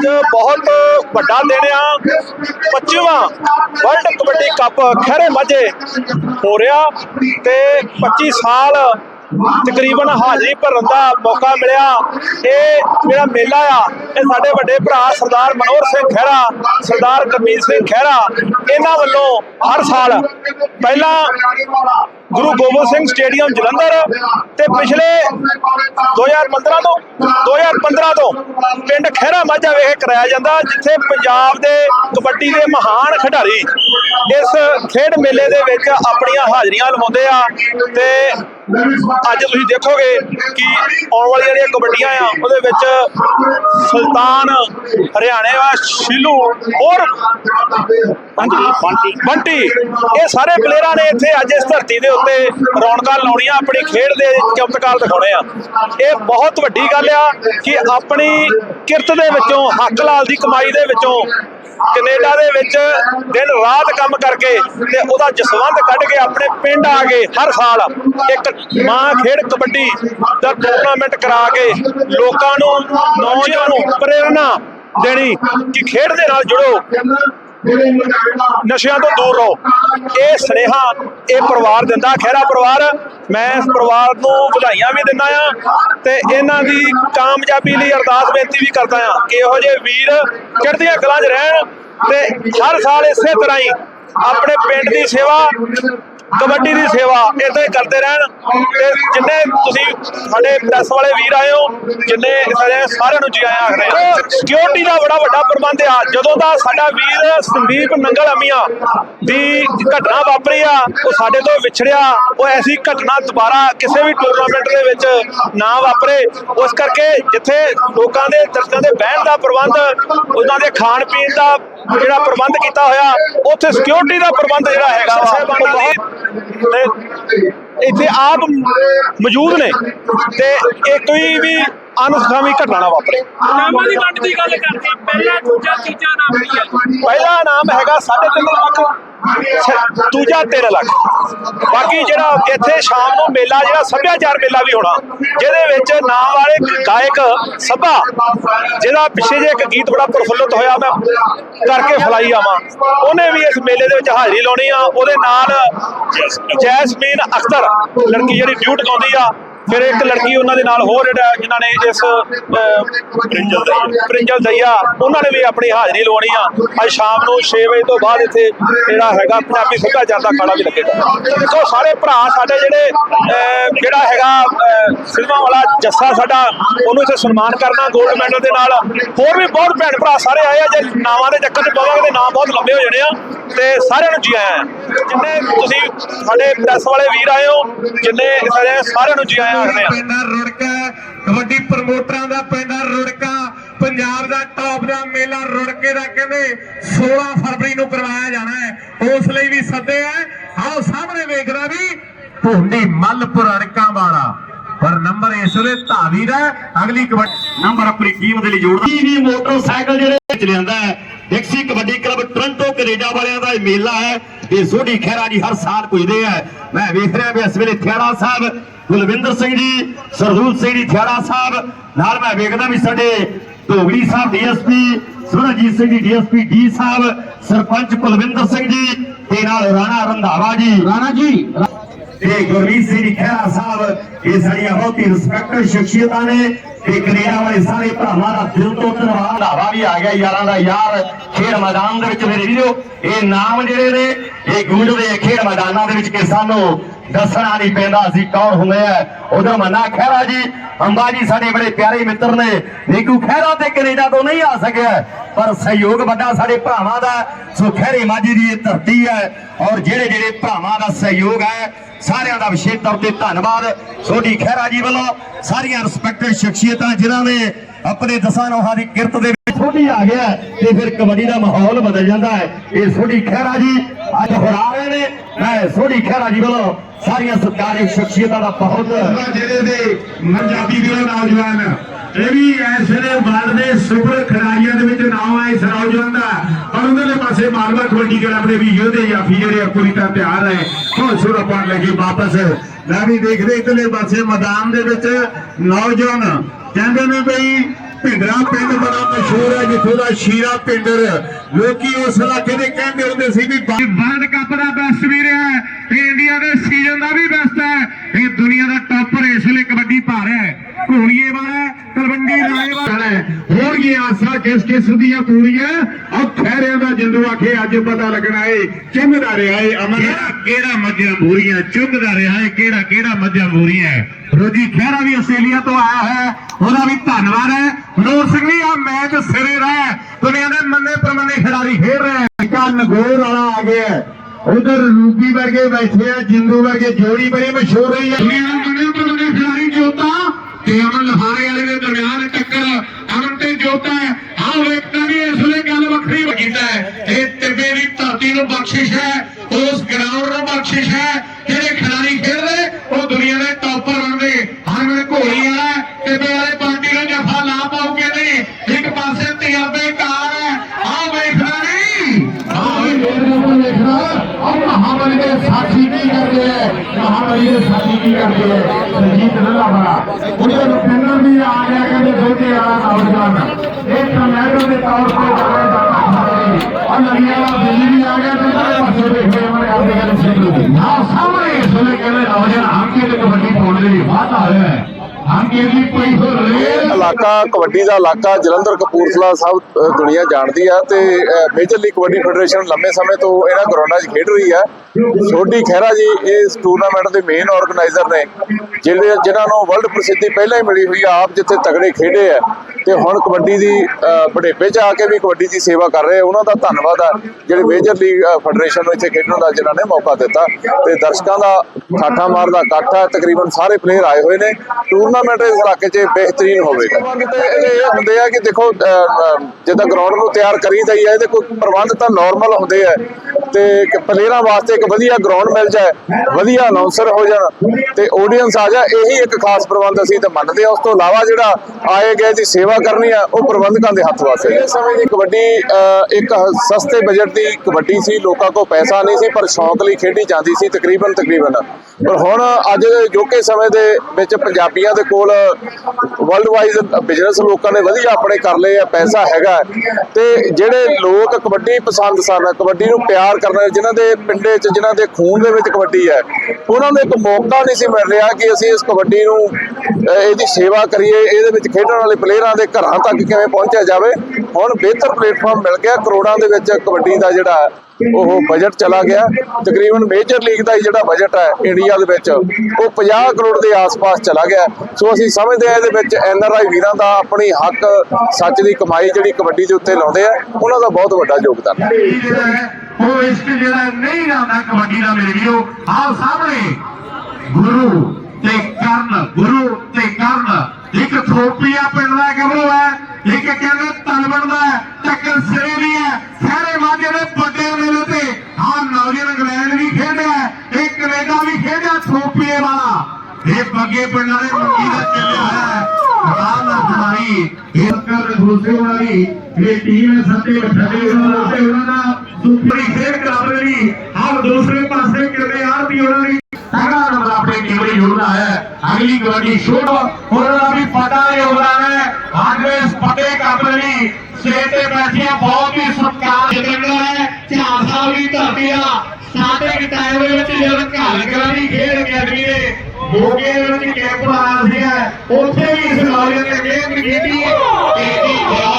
ਅੱਜ ਬਹੁਤ ਵੱਡਾ ਦਿਨ ਆ। 25ਵਾਂ ਵਰਲਡ ਕਬੱਡੀ ਕੱਪ ਖਹਿਰੇ ਮਾਝੇ ਹੋ ਰਿਹਾ ਤੇ 25 ਸਾਲ ਤਕਰੀਬਨ ਹਾਜ਼ਰੀ ਭਰਨ ਦਾ ਮੌਕਾ ਮਿਲਿਆ। ਇਹ ਜਿਹੜਾ ਮੇਲਾ ਆ, ਇਹ ਸਾਡੇ ਵੱਡੇ ਭਰਾ ਸਰਦਾਰ ਮਨੋਹਰ ਸਿੰਘ ਖਹਿਰਾ, ਸਰਦਾਰ ਗਰਮੀਤ ਸਿੰਘ ਖਹਿਰਾ, ਇਹਨਾਂ ਵੱਲੋਂ ਹਰ ਸਾਲ ਪਹਿਲਾਂ ਗੁਰੂ ਗੋਬਿੰਦ ਸਿੰਘ ਸਟੇਡੀਅਮ ਜਲੰਧਰ ਤੇ ਪਿਛਲੇ 2015 ਤੋਂ 2015 ਤੋਂ ਪਿੰਡ ਖਹਿਰਾ ਮਾਝਾ ਵਿਖੇ ਕਰਾਇਆ ਜਾਂਦਾ, ਜਿੱਥੇ ਪੰਜਾਬ ਦੇ ਕਬੱਡੀ ਦੇ ਮਹਾਨ ਖਿਡਾਰੀ ਇਸ ਖੇਡ ਮੇਲੇ ਦੇ ਵਿੱਚ ਆਪਣੀਆਂ ਹਾਜ਼ਰੀਆਂ ਲਵਾਉਂਦੇ ਆ ਤੇ ਅੱਜ ਤੁਸੀਂ ਦੇਖੋਗੇ ਕਿ ਆਉਣ ਵਾਲੀਆਂ ਜਿਹੜੀਆਂ ਕਬੱਡੀਆਂ ਆ ਉਹਦੇ ਵਿੱਚ ਸੁਲਤਾਨ ਹਰਿਆਣੇ ਦਾ ਸ਼ੀਲੂ ਹੋਰ ਹਾਂਜੀ ਬੰਟੀ। ਬੰਟੀ। ਇਹ ਸਾਰੇ ਪਲੇਅਰਾਂ ਨੇ ਇੱਥੇ ਅੱਜ ਇਸ ਧਰਤੀ ਦੇ ਉੱਤੇ ਰੌਣਕਾਂ ਲਾਉਣੀਆਂ ਆਪਣੀ ਖੇਡ ਦੇ ਚਮਤਕਾਰ ਦਿਖਾਉਣੇ ਆ। ਇਹ ਬਹੁਤ ਵੱਡੀ ਗੱਲ ਆ ਕਿ ਆਪਣੀ ਕਿਰਤ ਦੇ ਵਿੱਚੋਂ ਹੱਕ ਲਾਲ ਦੀ ਕਮਾਈ ਦੇ ਵਿੱਚੋਂ ਕੈਨੇਡਾ ਦੇ ਵਿੱਚ ਦਿਨ ਰਾਤ ਕੰਮ ਕਰਕੇ ਤੇ ਉਹਦਾ ਜਸਵੰਤ ਕੱਢ ਕੇ ਆਪਣੇ ਪਿੰਡ ਆ ਕੇ ਹਰ ਸਾਲ ਇੱਕ ਮਾਂ ਖੇਡ ਕਬੱਡੀ ਦਾ ਟੂਰਨਾਮੈਂਟ ਕਰਾ ਕੇ ਲੋਕਾਂ ਨੂੰ, ਨੌਜਵਾਨਾਂ ਨੂੰ ਪ੍ਰੇਰਣਾ ਦੇਣੀ ਕਿ ਖੇਡ ਦੇ ਨਾਲ ਜੁੜੋ। ਨਸ਼ਿਆਂ ਤੋਂ ਦੂਰ ਰਹੋ। ਇਹ ਸੁਨੇਹਾ ਇਹ ਪਰਿਵਾਰ ਦਿੰਦਾ। ਖਹਿਰਾ ਪਰਿਵਾਰ, ਮੈਂ ਇਸ ਪਰਿਵਾਰ ਨੂੰ ਵਧਾਈਆਂ ਵੀ ਦਿੰਦਾ ਆ ਤੇ ਇਹਨਾਂ ਦੀ ਕਾਮਯਾਬੀ ਲਈ ਅਰਦਾਸ ਬੇਨਤੀ ਵੀ ਕਰਦਾ ਆ ਕਿ ਇਹੋ ਜਿਹੇ ਵੀਰ ਚੜ੍ਹਦੀਆਂ ਕਲਾਂ 'ਚ ਰਹਿਣ ਤੇ ਹਰ ਸਾਲ ਇਸੇ ਤਰ੍ਹਾਂ ਹੀ ਆਪਣੇ ਪਿੰਡ ਦੀ ਸੇਵਾ ਕਬੱਡੀ ਦੀ ਸੇਵਾ ਇਦਾਂ ਹੀ ਕਰਦੇ ਰਹਿਣ ਤੇ ਜਿੰਨੇ ਤੁਸੀਂ ਸਾਡੇ ਪ੍ਰੈਸ ਵਾਲੇ ਵੀਰ ਆਏ ਹੋ ਜਿੰਨੇ ਸਾਰਿਆਂ ਨੂੰ ਜੀ ਆਇਆਂ ਆਖਦੇ ਆ। ਸਿਕਿਉਰਿਟੀ ਦਾ ਬੜਾ ਵੱਡਾ ਪ੍ਰਬੰਧ ਆ। ਜਦੋਂ ਦਾ ਸਾਡਾ ਵੀਰ ਸੰਦੀਪ ਨੰਗਲ ਅਮੀਆਂ ਦੀ ਘਟਨਾ ਵਾਪਰੀ ਆ ਉਹ ਸਾਡੇ ਤੋਂ ਵਿਛੜਿਆ ਉਹ ਐਸੀ ਘਟਨਾ ਦੁਬਾਰਾ ਕਿਸੇ ਵੀ ਟੂਰਨਾਮੈਂਟ ਦੇ ਵਿੱਚ ਨਾ ਵਾਪਰੇ। ਉਸ ਕਰਕੇ ਜਿੱਥੇ ਲੋਕਾਂ ਦੇ ਦਰਸ਼ਕਾਂ ਦੇ ਬਹਿਣ ਦਾ ਪ੍ਰਬੰਧ ਉਹਨਾਂ ਦੇ ਖਾਣ ਪੀਣ ਦਾ ਜਿਹੜਾ ਪ੍ਰਬੰਧ ਕੀਤਾ ਹੋਇਆ ਉੱਥੇ ਸਿਕਿਉਰਿਟੀ ਦਾ ਪ੍ਰਬੰਧ ਜਿਹੜਾ ਹੈਗਾ ਵਾ, ਉਹ ਬਹੁਤ ਤੇ ਇੱਥੇ ਆਪ ਮੌਜੂਦ ਨੇ ਤੇ ਇਹ ਕੋਈ ਵੀ ਅਨਸਖਾਵੀ ਘਟਨਾ ਨਾ ਵਾਪਰੇ। ਨਾਮਾਂ ਦੀ ਵੰਡ ਦੀ ਗੱਲ ਕਰਦੇ ਪਹਿਲਾ ਦੂਜਾ ਤੀਜਾ ਨਾਮ ਕੀ ਹੈ? ਪਹਿਲਾ ਨਾਮ ਹੈਗਾ 3.5 ਲੱਖ ਦੂਜਾ 3 ਲੱਖ। ਬਾਕੀ ਜਿਹੜਾ ਇੱਥੇ ਸ਼ਾਮ ਨੂੰ ਮੇਲਾ ਜਿਹੜਾ ਸੱਭਿਆਚਾਰ ਮੇਲਾ ਵੀ ਹੋਣਾ ਜਿਹਦੇ ਵਿੱਚ ਨਾਮ ਵਾਲੇ ਗਾਇਕ ਸਭਾ ਜਿਹਦਾ ਪਿੱਛੇ ਜੇ ਇੱਕ ਗੀਤ ਬੜਾ ਪ੍ਰਫੁੱਲਤ ਹੋਇਆ ਮੈਂ ਕਰਕੇ ਫਲਾਈ ਆਵਾਂ। ਉਹਨੇ ਵੀ ਇਸ ਮੇਲੇ ਦੇ ਵਿੱਚ ਹਾਜ਼ਰੀ ਲਾਉਣੀ ਆ। ਉਹਦੇ ਨਾਲ ਜੈਸਮੀਨ ਅਖਤਰ ਲੜਕੀ ਜਿਹੜੀ ਡਿਊਟ ਗਾਉਂਦੀ ਆ ਫਿਰ ਇੱਕ ਲੜਕੀ ਉਹਨਾਂ ਦੇ ਨਾਲ ਹੋਰ ਜਿਹੜਾ ਜਿਨ੍ਹਾਂ ਨੇ ਇਸ ਪ੍ਰਿੰਜਲ ਦਈਆ। ਪ੍ਰਿੰਜਲ ਦਈਆ ਉਹਨਾਂ ਨੇ ਵੀ ਆਪਣੀ ਹਾਜ਼ਰੀ ਲਵਾਉਣੀ ਆ। ਅੱਜ ਸ਼ਾਮ ਨੂੰ 6 ਵਜੇ ਤੋਂ ਬਾਅਦ ਇੱਥੇ ਜਿਹੜਾ ਹੈਗਾ ਪੰਜਾਬੀ ਸੱਭਿਆਚਾਰ ਦਾ ਖਾੜਾ ਵੀ ਲੱਗੇਗਾ। ਦੇਖੋ ਸਾਰੇ ਭਰਾ ਸਾਡੇ ਜਿਹੜੇ ਜਿਹੜਾ ਹੈਗਾ ਫਿਲਮਾਂ ਵਾਲਾ ਜੱਸਾ ਸਾਡਾ ਉਹਨੂੰ ਇੱਥੇ ਸਨਮਾਨ ਕਰਨਾ 골ਡ ਮੈਡਲ ਦੇ ਨਾਲ। ਹੋਰ ਵੀ ਬਹੁਤ ਭੈਣ ਭਰਾ ਸਾਰੇ ਆਏ ਆ ਜੇ ਨਾਵਾਂ ਦੇ ਚੱਕਰ 'ਚ ਪਵਾਂਗੇ ਤੇ ਨਾਮ ਬਹੁਤ ਲੰਬੇ ਹੋ ਜਾਣੇ ਆ। ਤੇ ਸਾਰਿਆਂ ਨੂੰ ਜੀ ਆਇਆਂ। ਜਿੰਨੇ ਤੁਸੀਂ ਸਾਡੇ ਪ੍ਰੈਸ ਵਾਲੇ ਵੀਰ ਆਏ ਹੋ ਜਿੰਨੇ ਸਾਰੇ ਸਾਰਿਆਂ ਨੂੰ ਜੀ ਆਇਆਂ ਆਖਦੇ ਆ। ਪਿੰਡ ਰੁੜਕਾ ਕਬੱਡੀ ਪ੍ਰਮੋਟਰਾਂ ਦਾ ਪਿੰਡ ਰੁੜਕਾ ਪੰਜਾਬ ਦਾ ਟੌਪ ਦਾ ਮੇਲਾ ਰੁੜਕੇ ਦਾ ਕਹਿੰਦੇ 16 ਫਰਵਰੀ ਨੂੰ ਕਰਵਾਇਆ ਜਾਣਾ ਹੈ। ਉਸ ਲਈ ਵੀ ਸੱਦੇ ਆ। ਆਓ ਸਾਹਮਣੇ ਵੇਖਦਾ ਵੀ ਭੁੰਡੀ ਮੱਲਪੁਰ ਅੜਕਾਂ ਵਾਲਾ। ਪਰ ਨੰਬਰ ਇਸ ਵੇਲੇ ਧਾਵੀ ਦਾ। ਅਗਲੀ ਕਬੱਡੀ ਨੰਬਰ ਆਪਣੀ ਟੀਮ ਦੇ ਲਈ ਜੋੜਦਾ। ਵੀ ਮੋਟਰਸਾਈਕਲ ਜਿਹੜੇ ਵਿੱਚ ਲਿਆਂਦਾ ਹੈ। Dixie kabaddi club Toronto Canada ਵਾਲਿਆਂ ਦਾ ਇਹ ਮੇਲਾ ਹੈ ਇਹ ਸੋਢੀ ਖਹਿਰਾ ਜੀ ਹਰ ਸਾਲ ਪੁੱਜਦੇ ਆ। ਮੈਂ ਵੇਖ ਰਿਹਾ ਵੀ ਇਸ ਵੇਲੇ ਥਿਆੜਾ ਸਾਹਿਬ, ਕੁਲਵਿੰਦਰ ਸਿੰਘ ਜੀ ਸਰਦੂਲ ਸਿੰਘ ਜੀ ਥਿਆੜਾ ਸਾਹਿਬ, ਨਾਲ ਮੈਂ ਵੇਖਦਾ ਵੀ ਸਾਡੇ Dhogri Sahib, DSP Surjit Singh ji, DSP D Sahib, sarpanch Kulwinder Singh ji ਤੇ ਨਾਲ ਰਾਣਾ ਰੰਧਾਵਾ ਜੀ। ਰਾਣਾ ਜੀ ਤੇ ਗੁਰਮੀਤ ਸਿੰਘ ਖਹਿਰਾ ਸਾਹਿਬ, ਇਹ ਸਾਡੀਆਂ ਬਹੁਤ ਹੀ ਰਿਸਪੈਕਟਡ ਸ਼ਖਸੀਅਤਾਂ ਨੇ ਤੇ ਕੈਨੇਡਾ ਵਾਲੇ ਸਾਰੇ ਭਰਾਵਾਂ ਦਾ ਦਿਲ ਤੋਂ ਧੰਨਵਾਦ ਧਾਵਾ ਵੀ ਆ ਗਿਆ ਯਾਰਾਂ ਦਾ ਯਾਰ, ਖੇਡ ਮੈਦਾਨ ਦੇ ਵਿੱਚ ਮੇਰੇ ਵੀਰੋ, ਇਹ ਨਾਮ ਜਿਹੜੇ ਨੇ, ਇਹ ਗੂੰਜਦੇ ਖੇਡ ਮੈਦਾਨਾਂ ਦੇ ਵਿੱਚ ਕਿ ਸਾਨੂੰ ਦੱਸਣਾ ਨਹੀਂ ਪੈਂਦਾ ਅਸੀਂ ਕੌਣ ਹੁੰਦੇ ਆ। ਉਧਰ ਮੰਨਾ ਖਹਿਰਾ ਜੀ ਅੰਬਾ ਜੀ ਸਾਡੇ ਬੜੇ ਪਿਆਰੇ ਮਿੱਤਰ ਨੇ। ਨੀਕੂ ਖਹਿਰਾ ਤੇ ਕੈਨੇਡਾ ਤੋਂ ਨਹੀਂ ਆ ਸਕਿਆ। ਪਰ ਸਹਿਯੋਗ ਵੱਡਾ ਸਾਡੇ ਭਰਾਵਾਂ ਦਾ ਸੋ ਖਹਿਰੇ ਮਾਝੀ ਦੀ ਇਹ ਧਰਤੀ ਹੈ ਔਰ ਜਿਹੜੇ ਜਿਹੜੇ ਭਰਾਵਾਂ ਦਾ ਸਹਿਯੋਗ ਹੈ, ਸਾਰਿਆਂ ਦਾ ਵਿਸ਼ੇਸ਼ ਤੌਰ ਤੇ ਧੰਨਵਾਦ। ਸੋਢੀ ਖਹਿਰਾ ਜੀ ਵੱਲੋਂ ਸਾਰੀਆਂ ਰਿਸਪੈਕਟਡ ਸ਼ਖਸੀਅਤਾਂ, ਜਿਨ੍ਹਾਂ ਨੇ ਆਪਣੇ ਦਸਾਂ ਨੋਹਾਂ ਦੀ ਕਿਰਤ ਦੇ ਵਿੱਚ ਸੋਢੀ ਆ ਗਿਆ ਤੇ ਫਿਰ ਕਬੱਡੀ ਦਾ ਮਾਹੌਲ ਬਦਲ ਜਾਂਦਾ ਹੈ। ਇਹ ਸੋਢੀ ਖਹਿਰਾ ਜੀ ਅੱਜ ਹਰਾ ਰਹੇ ਨੇ। ਮੈਂ ਸੋਢੀ ਖਹਿਰਾ ਜੀ ਵੱਲੋਂ ਸਾਰੀਆਂ ਸਰਕਾਰੀ ਸ਼ਖਸੀਅਤਾਂ ਦਾ ਬਹੁਤ ਜਿਹੜੇ ਦੇ ਪੰਜਾਬੀ ਵੀਰੋ ਨੌਜਵਾਨ ਇਹ ਵੀ ਇਸ ਵੇਲੇ ਵਰਲਡ ਦੇ ਸੁਪਰ ਖਿਡਾਰੀਆਂ ਦੇ ਵਿੱਚ ਨਾਮ ਆਏ ਇਸ ਦਾ। ਪਰ ਉਹਦੇ ਪਾਸੇ ਮਾਲਵਾ ਕਬੱਡੀ ਕਰ ਆਪਣੇ ਵੀਡੀਓ ਦੇ ਜਾਫੀ ਜਿਹੜੇ ਪੂਰੀ ਤਰ੍ਹਾਂ ਤਿਆਰ ਹੈ। ਹੌਸਲਾ ਪਾਉਣ ਲੱਗੀ ਵਾਪਸ। ਲੈ ਵੀ ਦੇਖਦੇ ਇਤਲੇ ਪਾਸੇ ਮੈਦਾਨ ਦੇ ਵਿੱਚ ਨੌਜਵਾਨ। ਕਹਿੰਦੇ ਨੇ ਬਈ ਭਿੰਡਰਾ ਪਿੰਡ ਬੜਾ ਮਸ਼ਹੂਰ ਹੈ, ਜਿੱਥੋਂ ਦਾ ਸ਼ੀਰਾ ਪਿੰਡਰ ਲੋਕੀ ਉਸ ਇਲਾਕੇ ਦੇ ਕਹਿੰਦੇ ਹੁੰਦੇ ਸੀ ਵੀ ਵਰਲਡ ਕੱਪ ਦਾ ਬੈਸਟ ਵੀ ਰਿਹਾ ਹੈ ਇਹ ਇੰਡੀਆ ਦੇ ਸੀਜ਼ਨ ਦਾ ਵੀ ਬੈਸਟ ਹੈ। ਇਹ ਦੁਨੀਆ ਦਾ ਟੌਪਰ ਇਸ ਲਈ ਕਬੱਡੀ ਭਾਰ ਰਿਹਾ ਹੈ। ਘੋੜੀਏ ਵਾਲਾ ਹੋਣਗੀਆਂ ਆਸਾਂ ਕਿਸ ਕਿਸ ਦੀਆਂ ਪੂਰੀਆਂ? ਔਰ ਖੈਰਿਆਂ ਦਾ ਜਿੰਦੂ ਆਖੇ ਅੱਜ ਪਤਾ ਲੱਗਣਾ ਏ, ਚੁੰਗਦਾ ਰਿਹਾ ਏ ਅਮਨ। ਕਿਹੜਾ ਮੱਝਾਂ ਬੂਰੀਆਂ ਚੁੰਗਦਾ ਰਿਹਾ ਏ, ਕਿਹੜਾ ਕਿਹੜਾ ਮੱਝਾਂ ਬੂਰੀਆਂ ਰੋਜੀ ਖਹਿਰਾ ਵੀ ਆਸਟ੍ਰੇਲੀਆ ਤੋਂ ਆਇਆ ਹੈ, ਉਹਦਾ ਵੀ ਧੰਨਵਾਦ ਹੈ। ਮਨੋਰ ਸਿੰਘ ਵੀ ਆ ਮੈਚ ਸਿਰੇ ਰਹਿ ਦੁਨੀਆ ਦੇ ਮੰਨੇ ਪ੍ਰਮੰਨੇ ਖਿਡਾਰੀ ਖੇਡ ਰਹੇ ਹੈ। ਨਗੋਰ ਵਾਲਾ ਆ ਗਿਆ ਉਧਰ ਰੂਪੀ ਵਰਗੇ ਬੈਠੇ ਆ, ਜਿੰਦੂ ਵਰਗੇ ਜੋੜੀ ਬੜੀ ਮਸ਼ਹੂਰ ਰਹੀ ਹੈ। ਦੁਨੀਆ ਦੇ ਮੰਨੇ ਪ੍ਰਮੰਨੇ ਖਿਡਾਰੀ ਜੋਤਾ ਤੇ ਅਮਨ ਲਹਾਰੇ ਵਾਲੇ ਦੇ ਦਰਮਿਆਨ ਟੱਕਰ ਜੋਤਾ ਹੈ। ਆਹ ਵੇਖਦਾ ਵੀ ਇਸ ਵੇਲੇ ਗੱਲ ਵੱਖਰੀ ਕੀਤਾ ਹੈ। ਇਹ ਟਿੱਬੇ ਦੀ ਧਰਤੀ ਨੂੰ ਬਖਸ਼ਿਸ਼ ਹੈ। ਉਸ ਗਰਾਊਂਡ ਨੂੰ ਬਖਸ਼ਿਸ਼ ਹੈ। ਜਿਹੜੇ ਖਿਡਾਰੀ ਖੇਡਦੇ, ਉਹ ਦੁਨੀਆ ਦੇ ਟੌਪਰ ਬਣਦੇ ਹਰ ਵੇਲੇ ਘੋੜੀ ਵਾਲਾ ਟਿੱਬੇ ਵਾਲੇ ਪਾਰਟੀ ਨੂੰ ਜਫਾ ਲਾ ਪਾਉਗੇ ਨਹੀਂ ਇੱਕ ਪਾਸੇ ਤਜਰਬੇਕਾਰ ਹੈ। ਆਹ ਵੇਖਣਾ ਨਹੀਂ ਆਹ ਵੇਖਣਾ ਆਹ ਮਹਾਬਲੀ ਦੇ ਸਾਥੀ ਕੀ ਕਰਦੇ ਮਹਾਬਲੀ ਦੇ ਸਾਥੀ ਕੀ ਕਰਦੇ? ਹੈ ਰਜੀਤ ਰਲਾਵਾ ਉਹਦੇ ਨੂੰ ਪੈਨਲ ਵੀ ਆ ਗਿਆ, ਕਹਿੰਦੇ ਦੋਤੇ ਵਾਲਾ ਨੌਜਵਾਨ ਇੱਕ ਮੈਡਲ ਦੇ ਤੌਰ ਤੇ ਜਾਣਿਆ ਜਾਂਦਾ ਹੈ ਔਰ ਨਵੀਆਂ ਦਿੱਲੀ ਵੀ ਆ ਗਿਆ ਤੇ ਪਾਸੇ ਦੇਖੇ ਮਨੇ ਆਪਦੇ ਗੱਲ ਸਿੱਧੂ ਦੀ ਨਾ ਸਾਹਮਣੇ ਇਸ ਵੇਲੇ ਕਹਿੰਦੇ ਨੌਜਵਾਨ ਆਂਕੇ ਦੇ ਕਬੱਡੀ ਪਾਉਣ ਦੇ ਲਈ ਵਾਧਾ ਹੋਇਆ ਹੈ ਆਂਕੇ ਦੀ ਕੋਈ ਹੋ ਰੇਲ ਇਲਾਕਾ ਕਬੱਡੀ ਦਾ ਇਲਾਕਾ ਜਲੰਧਰ ਕਪੂਰਥਲਾ ਸਭ ਦੁਨੀਆ ਜਾਣਦੀ ਆ ਤੇ ਮੇਜਰ ਲੀਗ ਕਬੱਡੀ ਫੈਡਰੇਸ਼ਨ ਲੰਮੇ ਸਮੇਂ ਤੋਂ ਇਹਨਾਂ ਗਰਾਊਂਡਾਂ 'ਚ ਖੇਡ ਰਹੀ ਹੈ ਸੋਢੀ ਖਹਿਰਾ ਜੀ ਇਸ ਟੂਰਨਾਮੈਂਟ ਦੇ ਮੇਨ ਆਰਗੇਨਾਈਜ਼ਰ ਨੇ ਜਿਹੜੇ ਜਿਨ੍ਹਾਂ ਨੂੰ ਵਰਲਡ ਪ੍ਰਸਿੱਧੀ ਪਹਿਲਾਂ ਹੀ ਮਿਲੀ ਹੋਈ ਆ ਆਪ ਜਿੱਥੇ ਤਗੜੇ ਖੇਡੇ ਆ। ਤੇ ਹੁਣ ਕਬੱਡੀ ਦੀ ਅ, 'ਚ ਆ ਕੇ ਵੀ ਕਬੱਡੀ ਦੀ ਸੇਵਾ ਕਰ ਰਹੇ ਉਹਨਾਂ ਦਾ ਧੰਨਵਾਦ ਆ ਜਿਹੜੇ ਮੇਜਰ ਲੀਗ ਫੈਡਰੇਸ਼ਨ ਨੂੰ ਇੱਥੇ ਖੇਡਣ ਦਾ ਜਿਨ੍ਹਾਂ ਨੇ ਮੌਕਾ ਦਿੱਤਾ। ਤੇ ਦਰਸ਼ਕਾਂ ਦਾ ਠਾਠਾ ਮਾਰ ਦਾ ਇਕੱਠ ਆ ਤਕਰੀਬਨ ਸਾਰੇ ਪਲੇਅਰ ਆਏ ਹੋਏ ਨੇ। ਟੂਰਨਾਮੈਂਟ ਇਸ ਇਲਾਕੇ 'ਚ ਬਿਹਤਰੀਨ ਹੋਵੇਗਾ। ਇਹ ਹੁੰਦੇ ਆ ਕਿ ਦੇਖੋ ਅ, ਜਿੱਦਾਂ ਗਰਾਊਂਡ ਨੂੰ ਤਿਆਰ ਕਰੀ ਜਾਈ ਹੈ ਇਹਦੇ ਕੋਈ ਪ੍ਰਬੰਧ ਤਾਂ ਨਾਰਮਲ ਹੁੰਦੇ ਆ। ਤੇ ਇੱਕ ਪਲੇਅਰਾਂ ਵਾਸਤੇ ਇੱਕ ਵਧੀਆ ਗਰਾਊਂਡ ਮਿਲ ਜਾਏ, ਵਧੀਆ ਅਨਾਉਂਸਰ ਹੋ ਜਾਣ ਤੇ ਆਡੀਅנס ਆ ਜਾ ਇਹੀ ਇੱਕ ਖਾਸ ਪ੍ਰਬੰਧ ਅਸੀਂ ਤਾਂ ਮੰਨਦੇ ਆ ਉਸ ਤੋਂ ਇਲਾਵਾ ਜਿਹੜਾ ਆਏ ਗਏ ਦੀ ਸੇਵਾ ਕਰਨੀ ਆ, ਉਹ ਪ੍ਰਬੰਧਕਾਂ ਦੇ ਹੱਥ ਵਾਸਤੇ ਇਸ ਸਮੇਂ ਦੀ ਕਬੱਡੀ ਇੱਕ ਸਸਤੇ ਬਜਟ ਦੀ ਕਬੱਡੀ ਸੀ, ਲੋਕਾਂ ਕੋਲ ਪੈਸਾ ਨਹੀਂ ਸੀ, ਪਰ ਸ਼ੌਂਕ ਲਈ ਖੇਡੀ ਜਾਂਦੀ ਸੀ ਤਕਰੀਬਨ ਤਕਰੀਬਨ। ਪਰ ਹੁਣ ਅੱਜ ਦੇ ਜੋਕੇ ਸਮੇਂ ਦੇ ਵਿੱਚ ਪੰਜਾਬੀਆਂ ਦੇ ਕੋਲ ਵਰਲਡ ਵਾਈਜ਼ ਬਿਜ਼ਨਸ ਲੋਕਾਂ ਨੇ ਵਧੀਆ ਆਪਣੇ ਕਰ ਲਏ ਆ, ਪੈਸਾ ਹੈਗਾ। ਤੇ ਜਿਹੜੇ ਲੋਕ ਕਬੱਡੀ ਪਸੰਦ ਸਨ, ਕਬੱਡੀ ਨੂੰ ਪਿਆਰ ਕਰਨ ਜਿਨ੍ਹਾਂ ਦੇ ਪਿੰਡੇ 'ਚ, ਜਿਨ੍ਹਾਂ ਦੇ ਖੂਨ ਦੇ ਵਿੱਚ ਕਬੱਡੀ ਹੈ, ਉਹਨਾਂ ਨੂੰ ਇੱਕ ਮੌਕਾ ਨਹੀਂ ਸੀ ਮਿਲ ਰਿਹਾ ਕਿ ਅਸੀਂ ਇਸ ਕਬੱਡੀ ਨੂੰ ਇਹਦੀ ਸੇਵਾ ਕਰੀਏ, ਇਹਦੇ ਵਿੱਚ ਖੇਡਣ ਵਾਲੇ ਪਲੇਅਰਾਂ ਦੇ ਘਰਾਂ ਤੱਕ ਕਿਵੇਂ ਪਹੁੰਚਿਆ ਜਾਵੇ। ਹੁਣ ਬਿਹਤਰ ਪਲੇਟਫਾਰਮ ਮਿਲ ਗਿਆ ਕਰੋੜਾਂ ਦੇ ਵਿੱਚ ਕਬੱਡੀ ਦਾ ਜਿਹੜਾ ਉਹ ਬਜਟ ਚਲਾ ਗਿਆ। ਤਕਰੀਬਨ ਮੇਜਰ ਲੀਗ ਦਾ ਜਿਹੜਾ ਬਜਟ ਹੈ ਇੰਡੀਆ ਦੇ ਵਿੱਚ, ਉਹ 50 ਕਰੋੜ ਦੇ ਆਸ-ਪਾਸ ਚਲਾ ਗਿਆ। ਸੋ ਅਸੀਂ ਸਮਝਦੇ ਹਾਂ ਇਹਦੇ ਵਿੱਚ ਐਨ ਆਰ ਆਈ ਵੀਰਾਂ ਦਾ ਆਪਣੀ ਹੱਕ, ਸੱਚ ਦੀ ਕਮਾਈ ਜਿਹੜੀ ਕਬੱਡੀ ਦੇ ਉੱਤੇ ਲਾਉਂਦੇ ਆ, ਉਹਨਾਂ ਦਾ ਬਹੁਤ ਵੱਡਾ ਯੋਗਦਾਨ ਹੈ। ਇਹ ਜਿਹੜਾ ਹੈ ਜਿਹੜਾ ਨਹੀਂ ਜਾਂਦਾ ਕਬੱਡੀ ਦਾ ਮੇਰੇ ਵੀਰੋ, ਆਹ ਸਾਹਮਣੇ ਗੁਰੂ ਤੇ ਕਰਨ, ਗੁਰੂ ਤੇ ਕਰਨ, ਇੱਕ ਥੋਪੀਆ ਪਿੰਡ ਦਾ ਗੱਭਰੂ ਹੈ ਇੱਕ ਕਹਿੰਦੇ ਤਲਵਣ ਦਾ ਹੈ, ਟੱਕਰ ਸਿਰੇ ਦੀ ਹੈ ਸਾਰੇ ਮਾਝੇ ਦੇ ਵੱਡੇ ਮੇਲੇ ਤੇ ਆਹ ਨੌਜਵਾਨ ਇੰਗਲੈਂਡ ਵੀ ਖੇਡਿਆ ਹੈ, ਇਹ ਕੈਨੇਡਾ ਵੀ ਖੇਡਿਆ ਥੋਪੀਏ ਵਾਲਾ ਇਹ ਬੱਗੇ ਪਿੰਡਾਂ ਦੇ ਮੰਗੀ ਦਾ ਚੱਲਿਆ ਹੈ ਕਮਾਲ ਦਾ ਖਿਡਾਰੀ ਇਹ ਕਰ ਦੂਸਰੇ ਵਾਲੀ ਇਹ ਟੀਮ ਹੈ ਸੱਤੇ ਵੱਡੇ ਉਹਨਾਂ ਤੇ ਉਹਨਾਂ ਦਾ ਸੁਪਰੀ ਖੇਡ ਕਰ ਰਹੀ ਹਰ ਦੂਸਰੇ ਪਾਸੇ ਕਿਤੇ ਆਰਤੀ ਉਹਨਾਂ ਦੀ ਤਗੜਾ ਨੰਬਰ ਆਪਣੇ ਟੀਮ ਲਈ ਜੁੜਨਾ ਹੈ। ਅਗਲੀ ਕਬੱਡੀ ਸ਼ੋਟ ਉਹਨਾਂ ਦਾ ਵੀ ਪਤਾ ਯੋਗਦਾਨ ਹੈ। ਆਗਰੇ ਪਤੇ ਕਰ ਲਈ ਸਟੇਜ ਤੇ ਬੈਠੀਆਂ ਬਹੁਤ ਹੀ ਸਤਿਕਾਰ ਜਿੰਦਾ ਹੈ। ਝਾੜ ਸਾਹਿਬ ਦੀ ਧਰਤੀ ਆ। ਸਾਡੇ ਟਾਈਮ ਵਿੱਚ ਜਦ ਘਰ ਕਰਾਂਦੀ ਖੇਡ ਅਕੈਡਮੀ ਦੇ ਮੋਗੇ ਦੇ ਵਿੱਚ ਕੈਂਪ ਲਾਇਆ ਸੀ ਉੱਥੇ ਵੀ ਇਸ ਨੌਜਵਾਨ ਨੇ ਮਿਹਨਤ ਕੀਤੀ ਤੇ